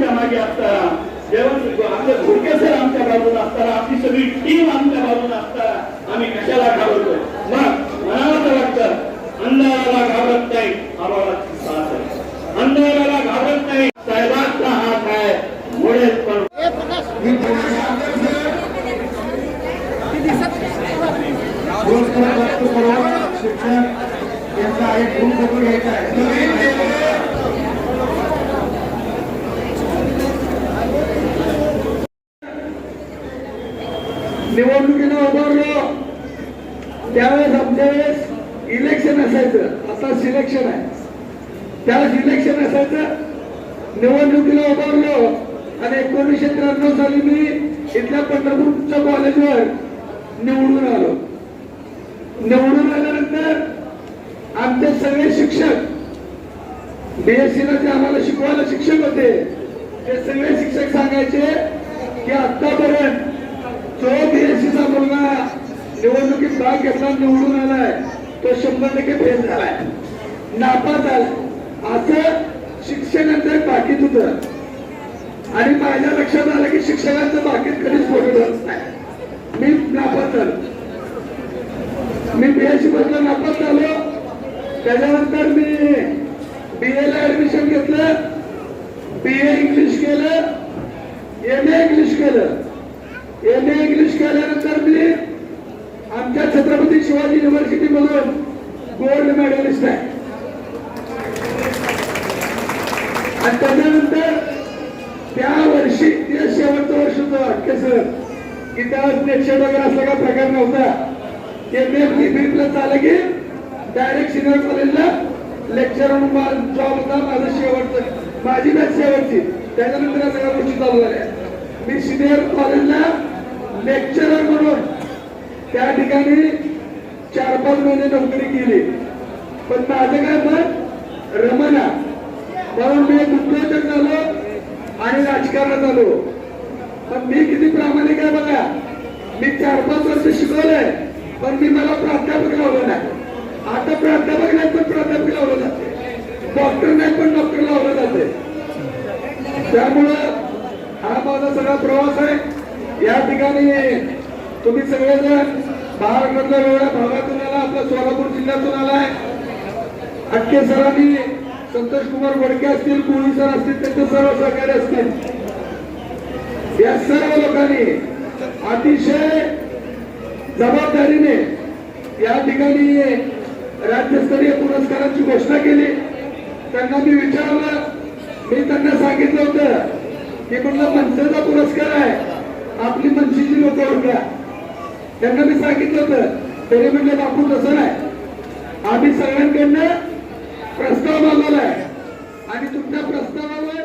आमच्या मागे असताना जेव्हा आपले घोडके सर आमच्या बाजूला असताना आपली सगळी टीम आमच्या बाजूला असताना आम्ही कशाला घाबरतो? मग मनाला तर वाटतं अंधाराला घाबरत नाही आम्हाला साथ आहे. अंधाराला घाबरत नाही साहेबांचा हात आहे मुळे पण. करून शिक्षक यांचा एक गुण फोटो घ्यायचा आहे निवडणुकीला उभारलो त्यावेळेस आमच्या वेळेस इलेक्शन असायचं. आता सिलेक्शन आहे. त्यावेळेस इलेक्शन असायचं. निवडणुकीला उभारलो आणि एकोणीसशे त्र्याण्णव साली मी इथल्या पंढरपूरच्या कॉलेजवर निवडून आलो. निवडून आल्यानंतर आमचे सगळे शिक्षक बीएससी ला जे आम्हाला शिकवायला शिक्षक होते. ते सगळे शिक्षक सांगायचे की आतापर्यंत जो बीएससीचा निवडणुकीत भाग घेतला निवडून आलाय. तो शंभर टक्के फेल झालाय. नापास आला असं शिक्षकांचं पाकिट बाकीत होतं. आणि माझ्या लक्षात आलं की शिक्षकांचं बाकीत कधीच फोटो नाही. मी नापास झालो. मी बीएससी मधलं नापास झालो. त्याच्यानंतर मी बी ला ऍडमिशन घेतलं. बी ए इंग्लिश केलं. एम ए इंग्लिश केलं. एम ए इंग्लिश केल्यानंतर मी आमच्या छत्रपती शिवाजी युनिव्हर्सिटी मधून गोल्ड मेडलिस्ट आहे. आणि त्याच्यानंतर त्या वर्षी ते शेवटचं वर्ष होतं अटके सर की त्यावेळेस नेक्शन वगैरे असला का प्रकार नव्हता. ते मी बीपीला झालं की डायरेक्ट सिनियर कॉलेजला लेक्चर म्हणून जॉब होता माझं शेवटचं माझी बॅच शेवटची. त्याच्यानंतर सगळ्या गोष्टी चालू झाल्या. मी सिनियर कॉलेजला लेक्चरर म्हणून त्या ठिकाणी चार पाच महिने नोकरी केली. पण माझं काय मत? रमना. म्हणून मी एक उद्योजक झालो आणि राजकारणात आलो. पण मी किती प्रामाणिक आहे बघा. मी चार पाच वर्ष शिकवलंय पण मी मला प्राध्यापक लावलं नाही. आता प्राध्यापक नाही पण प्राध्यापक लावलं जाते. डॉक्टर नाही पण डॉक्टर लावलं जाते. त्यामुळं हा माझा सगळा प्रवास आहे. या ठिकाणी तुम्ही सगळेजण महाराष्ट्रातल्या वेगळ्या भागातून आला आपल्या सोलापूर जिल्ह्यातून आलाय. अटके सरांनी संतोष कुमार वडके असतील कोळी सर असतील त्यांचे सर्व सहकारी असतील. या सर्व लोकांनी अतिशय जबाबदारीने या ठिकाणी राज्यस्तरीय पुरस्काराची घोषणा केली. त्यांना मी विचारलं मी त्यांना सांगितलं होतं की कुठला मनसेचा पुरस्कार आहे? आपली मनसेची लोक ओळखा. त्यांना मी सांगितलं होतं. तरी म्हणजे बापू तसं नाही. आम्ही सगळ्यांकडनं प्रस्ताव मागवलाय. आणि तुमच्या प्रस्तावावर